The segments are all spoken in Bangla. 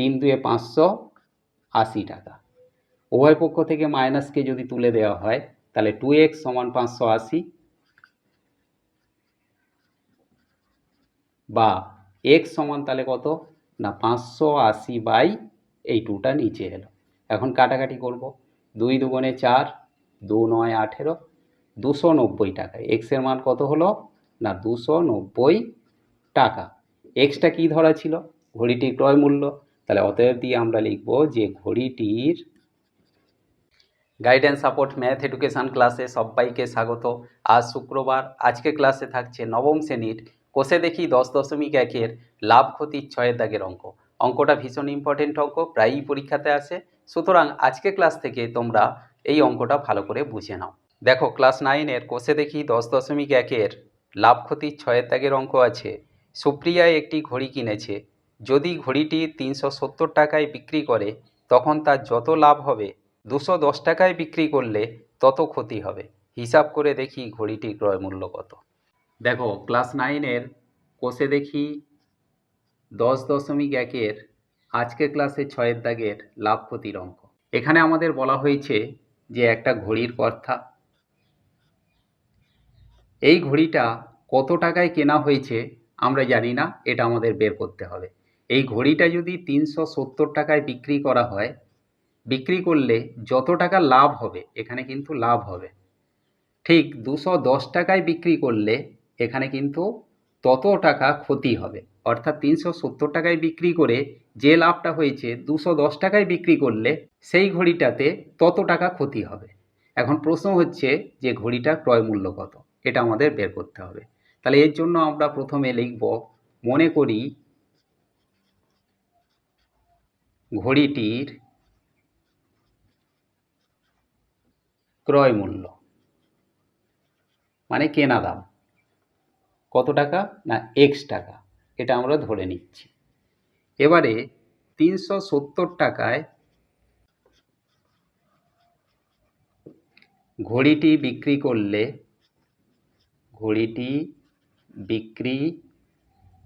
তিন দুয়ে পাঁচশো আশি টাকা। উভয় পক্ষ থেকে মাইনাসকে যদি তুলে দেওয়া হয়, তাহলে টু এক্স সমান পাঁচশো আশি বা এক্স সমান তাহলে কত? না, পাঁচশো আশি বাই এই টুটা নিচে এলো। এখন কাটাকাটি করব। দুই দুগুণে চার, দু নয় আঠেরো, দুশো নব্বই টাকা। এক্সের মান কত হলো? না, দুশো নব্বই টাকা। এক্সটা কী ধরা ছিল? ঘড়িটির ক্রয় মূল্য। তাহলে অতএব দিয়ে আমরা লিখব যে ঘড়িটির গাইডেন্স সাপোর্ট ম্যাথ এডুকেশান ক্লাসে সবাইকে স্বাগত। আজ শুক্রবার, আজকে ক্লাসে থাকছে নবম শ্রেণির কোষে দেখি দশ দশমিক একের লাভ ক্ষতির ছয়ের দাগের অঙ্ক। অঙ্কটা ভীষণ ইম্পর্টেন্ট অঙ্ক, প্রায়ই পরীক্ষাতে আসে। সুতরাং আজকে ক্লাস থেকে তোমরা এই অঙ্কটা ভালো করে বুঝে নাও। দেখো ক্লাস নাইনের কোষে দেখি দশ দশমিক একের লাভ ক্ষতির ছয়ের দাগের অঙ্ক আছে। সুপ্রিয়া একটি ঘড়ি কিনেছে। যদি ঘড়িটি তিনশো সত্তর টাকায় বিক্রি করে, তখন তার যত লাভ হবে, দুশো দশ টাকায় বিক্রি করলে তত ক্ষতি হবে। হিসাব করে দেখি ঘড়িটির ক্রয় মূল্য কত। দেখো, ক্লাস নাইনের কোষে দেখি দশ দশমিক একের আজকে ক্লাসে ছয়ের দাগের লাভ ক্ষতির অঙ্ক। এখানে আমাদের বলা হয়েছে যে একটা ঘড়ির কথা এই ঘড়িটা কত টাকায় কেনা হয়েছে আমরা জানি না, এটা আমাদের বের করতে হবে। এই ঘড়িটা যদি তিনশো সত্তর টাকায় বিক্রি করা হয়, বিক্রি করলে যত টাকা লাভ হবে, এখানে কিন্তু লাভ হবে। ঠিক দুশো দশ টাকায় বিক্রি করলে এখানে কিন্তু তত টাকা ক্ষতি হবে। অর্থাৎ তিনশো সত্তর টাকায় বিক্রি করে যে লাভটা হয়েছে, দুশো দশ টাকায় বিক্রি করলে সেই ঘড়িটাতে তত টাকা ক্ষতি হবে। এখন প্রশ্ন হচ্ছে যে ঘড়িটার ক্রয় মূল্য কত? এটা আমাদের বের করতে হবে। তাহলে এর জন্য আমরা প্রথমে লিখব, মনে করি ঘড়িটির ক্রয় মূল্য। মানে কেনা দাম। কত টাকা না এক্স টাকা? এটা আমরা ধরে নিচ্ছি। এবারে তিনশো সত্তর টাকায় ঘড়িটি বিক্রি করলে, ঘড়িটি বিক্রি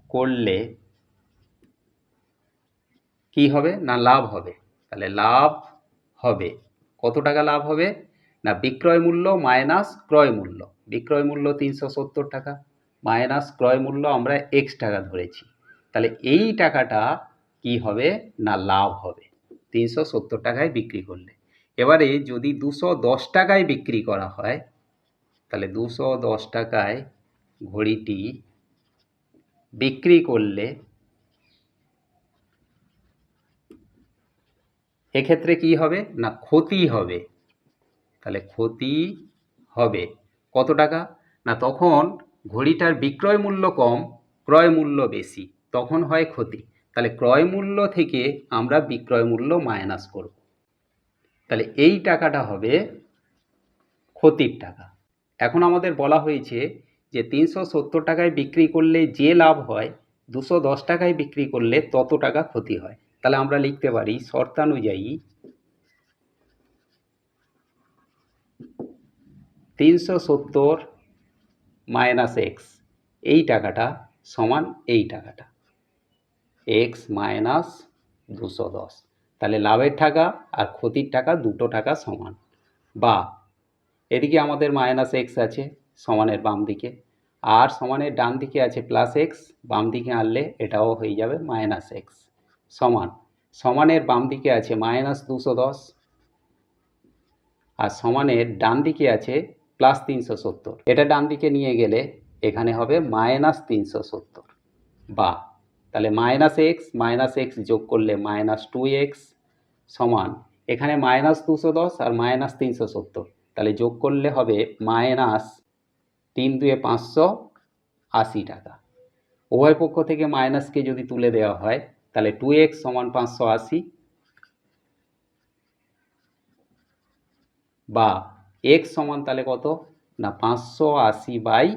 করলে কি হবে? না লাভ হবে। তাহলে লাভ হবে। কত টাকা লাভ হবে? না বিক্রয় মূল্য মাইনাস ক্রয় মূল্য। বিক্রয় মূল্য তিনশো সত্তর টাকা, মাইনাস ক্রয় মূল্য আমরা এক্স টাকা ধরেছি। তাহলে এই টাকাটা কি হবে? না লাভ হবে। তিনশো সত্তর টাকায় বিক্রি করলে। এবারে যদি দুশো দশ টাকায় বিক্রি করা হয়, তাহলে দুশো দশ টাকায় ঘড়িটি বিক্রি করলে এক্ষেত্রে কি হবে? না, ক্ষতি হবে। তাহলে ক্ষতি হবে। কত টাকা? না, তখন ঘড়িটার বিক্রয় মূল্য কম, ক্রয় মূল্য বেশি। তখন হয় ক্ষতি। তাহলে ক্রয় মূল্য থেকে আমরা বিক্রয় মূল্য মাইনাস করব। তাহলে এই টাকাটা হবে ক্ষতির টাকা। এখন আমাদের বলা হয়েছে যে তিনশো সত্তর টাকায় বিক্রি করলে যে লাভ হয়, দুশো দশ টাকায় বিক্রি করলে তত টাকা ক্ষতি হয়। তাহলে আমরা লিখতে পারি শর্তানুযায়ী তিনশো সত্তর মাইনাস এক্স এই টাকাটা সমান এই টাকাটা। এক্স মাইনাস দুশো দশ। তাহলে লাভের টাকা আর ক্ষতির টাকা দুটো টাকা সমান। বা এদিকে আমাদের মাইনাস এক্স আছে সমানের বাম দিকে। আর সমানের ডান দিকে আছে প্লাস এক্স বাম দিকে আনলে এটাও হয়ে যাবে মাইনাস এক্স সমান। সমানের বাম দিকে আছে মাইনাস দুশো দশ আর সমানের ডান দিকে আছে প্লাস তিনশো সত্তর। এটা ডান দিকে নিয়ে গেলে এখানে হবে মাইনাস তিনশো সত্তর। বা, তাহলে মাইনাস এক্স মাইনাস এক্স যোগ করলে মাইনাস টু এক্স সমান। এখানে মাইনাস দুশো দশ আর মাইনাস তিনশো সত্তর। তাহলে যোগ করলে হবে মাইনাস তিন দুয়ে পাঁচশো আশি টাকা। উভয় পক্ষ থেকে মাইনাসকে যদি তুলে দেওয়া হয় তাহলে টু এক্স সমান পাঁচশো আশি বা এক্স সমান তাহলে কত? না, পাঁচশো আশি বাই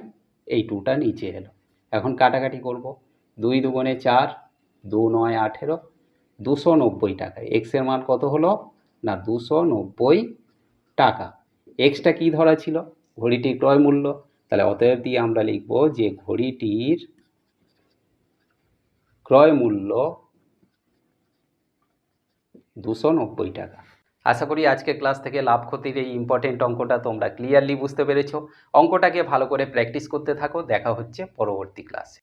এই টুটা নিচে এলো। এখন কাটাকাটি করব। দুই দুগুণে চার, দু নয় আঠেরো, দুশো নব্বই টাকা। এক্সের মান কত হলো? না, দুশো নব্বই টাকা। এক্সটা কী ধরা ছিল? ঘড়িটির ক্রয় মূল্য। তাহলে অতএব দিয়ে আমরা লিখব যে ঘড়িটির ক্রয় মূল্য দুশো নব্বই টাকা। আশা করি আজকে ক্লাস থেকে লাভ ক্ষতির এই ইম্পর্টেন্ট অঙ্কটা তোমরা ক্লিয়ারলি বুঝতে পেরেছ। অঙ্কটাকে ভালো করে প্র্যাকটিস করতে থাকো। দেখা হচ্ছে পরবর্তী ক্লাসে